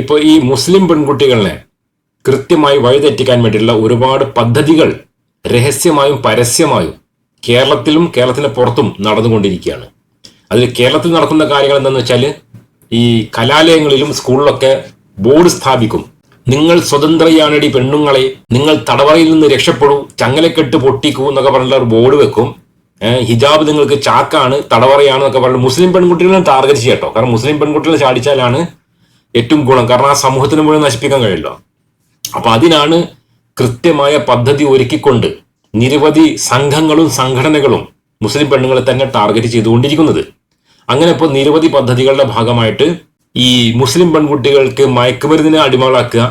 ഇപ്പോൾ ഈ മുസ്ലിം പെൺകുട്ടികളെ കൃത്യമായി വഴിതെറ്റിക്കാൻ വേണ്ടിയിട്ടുള്ള ഒരുപാട് പദ്ധതികൾ രഹസ്യമായും പരസ്യമായും കേരളത്തിലും കേരളത്തിന് പുറത്തും നടന്നുകൊണ്ടിരിക്കുകയാണ്. അതിൽ കേരളത്തിൽ നടക്കുന്ന കാര്യങ്ങൾ എന്താണെന്ന് വെച്ചാൽ ഈ കലാലയങ്ങളിലും സ്കൂളിലൊക്കെ ബോർഡ് സ്ഥാപിക്കും. നിങ്ങൾ സ്വതന്ത്രയാണടി പെണ്ണുങ്ങളെ നിങ്ങൾ തടവറയിൽ നിന്ന് രക്ഷപ്പെടൂ ചങ്ങലക്കെട്ട് പൊട്ടിക്കൂ എന്നൊക്കെ പറഞ്ഞിട്ടുള്ള ഒരു ബോർഡ് വെക്കും. ഹിജാബ് നിങ്ങൾക്ക് ചാക്കാണ് തടവറയാണ് എന്നൊക്കെ പറഞ്ഞ് മുസ്ലിം പെൺകുട്ടികളെ ടാർഗറ്റ് ചെയ്യട്ടോ കാരണം മുസ്ലിം പെൺകുട്ടികളെ ചാടിച്ചാലാണ് ഏറ്റവും ഗുണം. കാരണം ആ സമൂഹത്തിന് മുഴുവൻ നശിപ്പിക്കാൻ കഴിയില്ല. അപ്പൊ അതിനാണ് കൃത്യമായ പദ്ധതി ഒരുക്കിക്കൊണ്ട് നിരവധി സംഘങ്ങളും സംഘടനകളും മുസ്ലിം പെണ്ണുങ്ങളെ തന്നെ ടാർഗറ്റ് ചെയ്തുകൊണ്ടിരിക്കുന്നത്. അങ്ങനെ ഇപ്പോൾ നിരവധി പദ്ധതികളുടെ ഭാഗമായിട്ട് ഈ മുസ്ലിം പെൺകുട്ടികൾക്ക് മയക്കുമരുന്നിനെ അടിമകളാക്കുക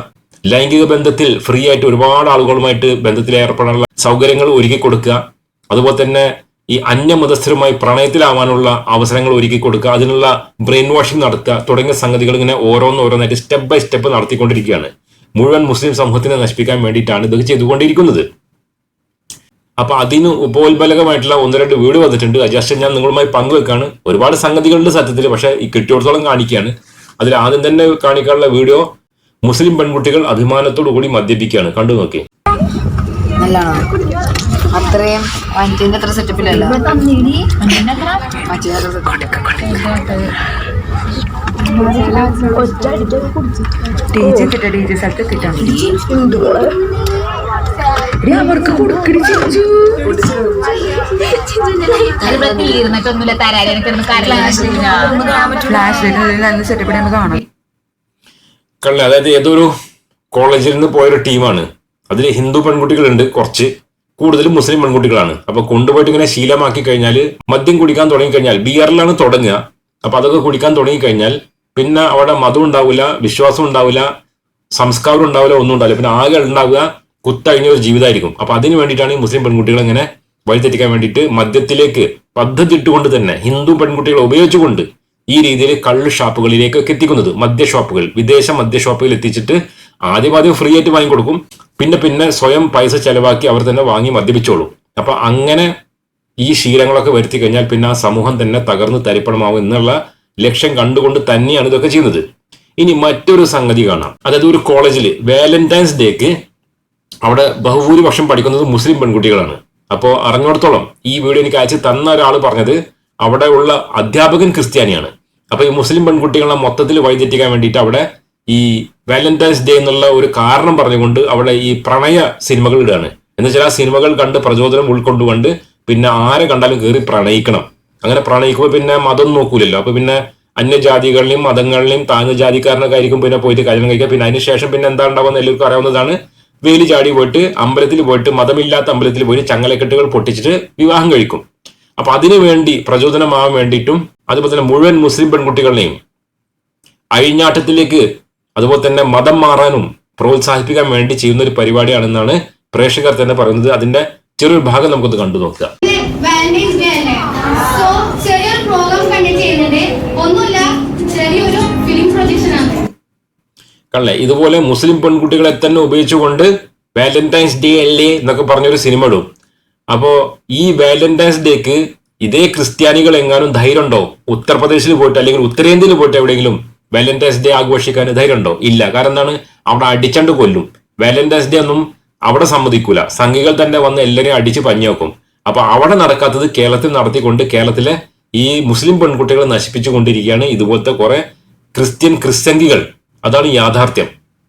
ലൈംഗിക ബന്ധത്തിൽ ഫ്രീ ആയിട്ട് ഒരുപാട് ആളുകളുമായിട്ട് ബന്ധത്തിൽ ഏർപ്പെടാനുള്ള സൗകര്യങ്ങൾ ഒരുക്കി കൊടുക്കുക അതുപോലെ തന്നെ ഈ അന്യമതസ്ഥരുമായി പ്രണയത്തിലാവാനുള്ള അവസരങ്ങൾ ഒരുക്കി കൊടുക്കുക അതിനുള്ള ബ്രെയിൻ വാഷിംഗ് നടത്തുക തുടങ്ങിയ സംഗതികൾ ഇങ്ങനെ ഓരോന്നോരോന്നായിട്ട് സ്റ്റെപ്പ് ബൈ സ്റ്റെപ്പ് നടത്തിക്കൊണ്ടിരിക്കുകയാണ്. മുഴുവൻ മുസ്ലിം സമൂഹത്തിനെ നശിപ്പിക്കാൻ വേണ്ടിയിട്ടാണ് ഇതൊക്കെ ചെയ്തുകൊണ്ടിരിക്കുന്നത്. അപ്പൊ അതിന് ഉപോത്ബലകമായിട്ടുള്ള ഒന്ന് രണ്ട് വീട് വന്നിട്ടുണ്ട്. ജസ്റ്റ് ഞാൻ നിങ്ങളുമായി പങ്കുവെക്കാണ്. ഒരുപാട് സംഗതികളുണ്ട് സത്യത്തിൽ പക്ഷേ ഈ കിട്ടിയോടത്തോളം കാണിക്കുകയാണ്. അതിൽ ആദ്യം തന്നെ കാണിക്കാനുള്ള വീഡിയോ മുസ്ലിം പെൺകുട്ടികൾ അഭിമാനത്തോടു കൂടി മദ്യപിക്കുകയാണ്. കണ്ടു നോക്കി. അത്രയും വഞ്ചിന്റെ അത്ര സെറ്റപ്പിലല്ല കിട്ട സ്ഥലത്ത് അവർക്ക് കൊടുക്കടി ചിഞ്ചു അതായത് ഏതൊരു കോളേജിൽ നിന്ന് പോയൊരു ടീമാണ്. അതിൽ ഹിന്ദു പെൺകുട്ടികളുണ്ട് കുറച്ച്. കൂടുതലും മുസ്ലിം പെൺകുട്ടികളാണ്. അപ്പൊ കൊണ്ടുപോയിട്ട് ഇങ്ങനെ ശീലമാക്കി കഴിഞ്ഞാൽ മദ്യം കുടിക്കാൻ തുടങ്ങി കഴിഞ്ഞാൽ ബിയറിലാണ് തുടങ്ങുക. അപ്പൊ അതൊക്കെ കുടിക്കാൻ തുടങ്ങി കഴിഞ്ഞാൽ പിന്നെ അവിടെ മതം ഉണ്ടാവില്ല വിശ്വാസം ഉണ്ടാവില്ല സംസ്കാരം ഉണ്ടാവില്ല ഒന്നും ഉണ്ടാവില്ല. പിന്നെ ആകെ ഉണ്ടാവുക കുത്തഴിഞ്ഞ ഒരു ജീവിതമായിരിക്കും. അപ്പൊ അതിന് വേണ്ടിയിട്ടാണ് ഈ മുസ്ലിം പെൺകുട്ടികൾ ഇങ്ങനെ വഴിതെറ്റിക്കാൻ വേണ്ടിയിട്ട് മദ്യത്തിലേക്ക് പദ്ധതി ഇട്ടുകൊണ്ട് തന്നെ ഹിന്ദു പെൺകുട്ടികളെ ഉപയോഗിച്ചുകൊണ്ട് ഈ രീതിയിൽ കള്ള് ഷാപ്പുകളിലേക്കൊക്കെ എത്തിക്കുന്നത്. മദ്യ ഷോപ്പുകൾ വിദേശ മദ്യ ഷോപ്പുകൾ എത്തിച്ചിട്ട് ആദ്യം ആദ്യം ഫ്രീ ആയിട്ട് വാങ്ങിക്കൊടുക്കും. പിന്നെ പിന്നെ സ്വയം പൈസ ചെലവാക്കി അവർ തന്നെ വാങ്ങി മദ്യപിച്ചോളൂ. അപ്പൊ അങ്ങനെ ഈ ശീലങ്ങളൊക്കെ വരുത്തി കഴിഞ്ഞാൽ പിന്നെ ആ സമൂഹം തന്നെ തകർന്ന് തരിപ്പണമാവും എന്നുള്ള ലക്ഷ്യം കണ്ടുകൊണ്ട് തന്നെയാണ് ഇതൊക്കെ ചെയ്യുന്നത്. ഇനി മറ്റൊരു സംഗതി കാണാം. അതായത് ഒരു കോളേജിൽ വാലന്റൈൻസ് ഡേക്ക് അവിടെ ബഹുഭൂരിപക്ഷം പഠിക്കുന്നത് മുസ്ലിം പെൺകുട്ടികളാണ്. അപ്പോൾ അറിഞ്ഞിടത്തോളം ഈ വീഡിയോ എനിക്ക് അയച്ച് തന്ന ഒരാൾ പറഞ്ഞത് അവിടെ ഉള്ള അധ്യാപകൻ ക്രിസ്ത്യാനിയാണ്. അപ്പൊ ഈ മുസ്ലിം പെൺകുട്ടികളെ മൊത്തത്തിൽ വഴിതെറ്റിക്കാൻ വേണ്ടിയിട്ട് അവിടെ ഈ വാലന്റൈൻസ് ഡേ എന്നുള്ള ഒരു കാരണം പറഞ്ഞുകൊണ്ട് അവിടെ ഈ പ്രണയ സിനിമകൾ ഇടുകയാണ്. എന്ന് വെച്ചാൽ ആ സിനിമകൾ കണ്ട് പ്രചോദനം ഉൾക്കൊണ്ടുകൊണ്ട് പിന്നെ ആരെ കണ്ടാലും കയറി പ്രണയിക്കണം. അങ്ങനെ പ്രണയിക്കുമ്പോൾ പിന്നെ മതം നോക്കൂലല്ലോ. അപ്പൊ പിന്നെ അന്യജാതികളിലെയും മതങ്ങളിലെയും താഴ്ന്ന ജാതിക്കാരനൊക്കെ ആയിരിക്കും പിന്നെ പോയിട്ട് കല്യാണം കഴിക്കുക. പിന്നെ അതിനുശേഷം പിന്നെ എന്താ ഉണ്ടാവുന്ന എല്ലാവർക്കും അറിയാവുന്നതാണ്. വേലി ചാടി പോയിട്ട് അമ്പലത്തിൽ പോയിട്ട് മതമില്ലാത്ത അമ്പലത്തിൽ പോയിട്ട് ചങ്ങലക്കെട്ടുകൾ പൊട്ടിച്ചിട്ട് വിവാഹം കഴിക്കും. അപ്പൊ അതിനു വേണ്ടി പ്രചോദനമാവാൻ വേണ്ടിയിട്ടും അതുപോലെ തന്നെ മുഴുവൻ മുസ്ലിം പെൺകുട്ടികളെയും അഴിഞ്ഞാട്ടത്തിലേക്ക് അതുപോലെ തന്നെ മതം മാറാനും പ്രോത്സാഹിപ്പിക്കാൻ വേണ്ടി ചെയ്യുന്ന ഒരു പരിപാടിയാണെന്നാണ് പ്രേക്ഷകർ തന്നെ പറയുന്നത്. അതിന്റെ ചെറിയൊരു ഭാഗം നമുക്കൊന്ന് കണ്ടു നോക്കുക ആണ്. ഇതുപോലെ മുസ്ലിം പെൺകുട്ടികളെ തന്നെ ഉപയോഗിച്ചുകൊണ്ട് വാലന്റൈൻസ് ഡേ അല്ലേ എന്നൊക്കെ പറഞ്ഞൊരു സിനിമ ഇടും. അപ്പോ ഈ വാലന്റൈൻസ് ഡേക്ക് ഇതേ ക്രിസ്ത്യാനികൾ എങ്ങാനും ധൈര്യമുണ്ടോ? ഉത്തർപ്രദേശിൽ പോയിട്ട് അല്ലെങ്കിൽ ഉത്തരേന്ത്യയിൽ പോയിട്ട് എവിടെയെങ്കിലും വാലന്റൈൻസ് ഡേ ആഘോഷിക്കാൻ ധൈര്യമുണ്ടോ? ഇല്ല. കാരണം എന്താണ്? അവിടെ അടിച്ചണ്ട് കൊല്ലും. വാലന്റൈൻസ് ഡേ ഒന്നും അവിടെ സമ്മതിക്കൂല. സംഘികൾ തന്നെ വന്ന് എല്ലാവരെയും അടിച്ച് പഞ്ഞു അപ്പൊ അവിടെ നടക്കാത്തത് കേരളത്തിൽ നടത്തിക്കൊണ്ട് കേരളത്തിലെ ഈ മുസ്ലിം പെൺകുട്ടികളെ നശിപ്പിച്ചു കൊണ്ടിരിക്കുകയാണ് ഇതുപോലത്തെ കുറെ ക്രിസ്ത്യൻ ക്രിസ്ത്യങ്കികൾ. അതാണ് യാഥാർത്ഥ്യം.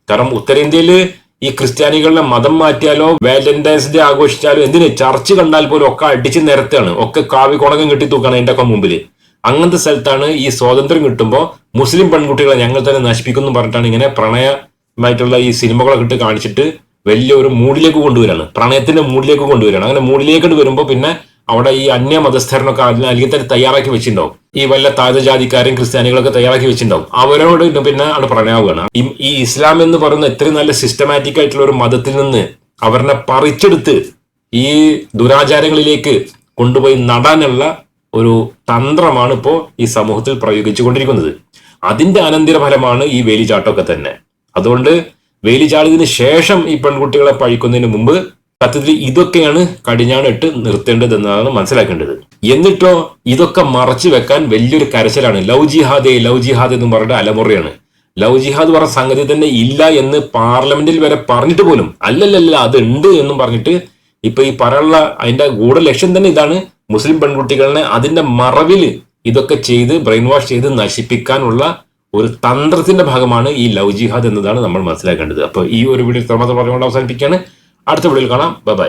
കാരണം ഉത്തരേന്ത്യയിൽ ഈ ക്രിസ്ത്യാനികളുടെ മതം മാറ്റിയാലോ വാലന്റൈൻസ് ഡേ ആഘോഷിച്ചാലോ എന്തിന്? ചർച്ച് കണ്ടാൽ പോലും ഒക്കെ അടിച്ച് നിരത്താണ് ഒക്കെ കാവി കുണകം കെട്ടി തൂക്കാണ് എന്റെ ഒക്കെ മുമ്പിൽ അങ്ങനത്തെ സ്ഥലത്താണ് ഈ സ്വാതന്ത്ര്യം കിട്ടുമ്പോൾ മുസ്ലിം പെൺകുട്ടികളെ ഞങ്ങൾ തന്നെ നശിപ്പിക്കുന്നു പറഞ്ഞിട്ടാണ് ഇങ്ങനെ പ്രണയമായിട്ടുള്ള ഈ സിനിമകളൊക്കെ ഇട്ട് കാണിച്ചിട്ട് വലിയൊരു മൂഡിലേക്ക് കൊണ്ടുവരാണ്. പ്രണയത്തിന്റെ മൂഡിലേക്ക് കൊണ്ടുവരാണ്. അങ്ങനെ മൂഡിലേക്ക് വരുമ്പോൾ പിന്നെ അവിടെ ഈ അന്യ മതസ്ഥരനൊക്കെ അല്ലെങ്കിൽ തന്നെ തയ്യാറാക്കി വെച്ചിട്ടുണ്ടാവും. ഈ വല്ല താജജാതിക്കാരും ജാതിക്കാരും ക്രിസ്ത്യാനികളൊക്കെ തയ്യാറാക്കി വെച്ചിട്ടുണ്ടാവും. അവരോട് പിന്നെ അവിടെ പ്രണയാവുകയാണ്. ഈ ഇസ്ലാം എന്ന് പറയുന്ന ഇത്രയും നല്ല സിസ്റ്റമാറ്റിക് ആയിട്ടുള്ള ഒരു മതത്തിൽ നിന്ന് അവരെ പറിച്ചെടുത്ത് ഈ ദുരാചാരങ്ങളിലേക്ക് കൊണ്ടുപോയി നടാനുള്ള ഒരു തന്ത്രമാണ് ഇപ്പോൾ ഈ സമൂഹത്തിൽ പ്രയോഗിച്ചുകൊണ്ടിരിക്കുന്നത്. അതിന്റെ അനന്തരഫലമാണ് ഈ വേലിചാട്ടമൊക്കെ തന്നെ. അതുകൊണ്ട് വേലിചാടിയതിനു ശേഷം ഈ പെൺകുട്ടികളെ പഴിക്കുന്നതിന് മുമ്പ് സത്യത്തിൽ ഇതൊക്കെയാണ് കടിഞ്ഞാണിട്ട് നിർത്തേണ്ടത് എന്നാണ് മനസ്സിലാക്കേണ്ടത്. എന്നിട്ടോ ഇതൊക്കെ മറച്ചു വെക്കാൻ വലിയൊരു കരച്ചിലാണ്. ലവ് ജിഹാദെ ലവ് ജിഹാദ് എന്ന് പറഞ്ഞിട്ട് അലമുറയാണ്. ലവ് ജിഹാദ് പറഞ്ഞ സംഗതി തന്നെ ഇല്ല എന്ന് പാർലമെന്റിൽ വരെ പറഞ്ഞിട്ട് പോലും അല്ലല്ലല്ല അത് ഉണ്ട് എന്നും പറഞ്ഞിട്ട് ഇപ്പൊ ഈ പറയാനുള്ള അതിന്റെ ഗൂഢ ലക്ഷ്യം തന്നെ ഇതാണ്. മുസ്ലിം പെൺകുട്ടികളെ അതിന്റെ മറവിൽ ഇതൊക്കെ ചെയ്ത് ബ്രെയിൻ വാഷ് ചെയ്ത് നശിപ്പിക്കാനുള്ള ഒരു തന്ത്രത്തിന്റെ ഭാഗമാണ് ഈ ലവ് ജിഹാദ് എന്നതാണ് നമ്മൾ മനസ്സിലാക്കേണ്ടത്. അപ്പോൾ ഈ ഒരു വീഡിയോ മാത്രം പറഞ്ഞുകൊണ്ട് അവസാനിപ്പിക്കുകയാണ്. അടുത്ത വീഡിയോയിൽ കാണാം. ബൈ.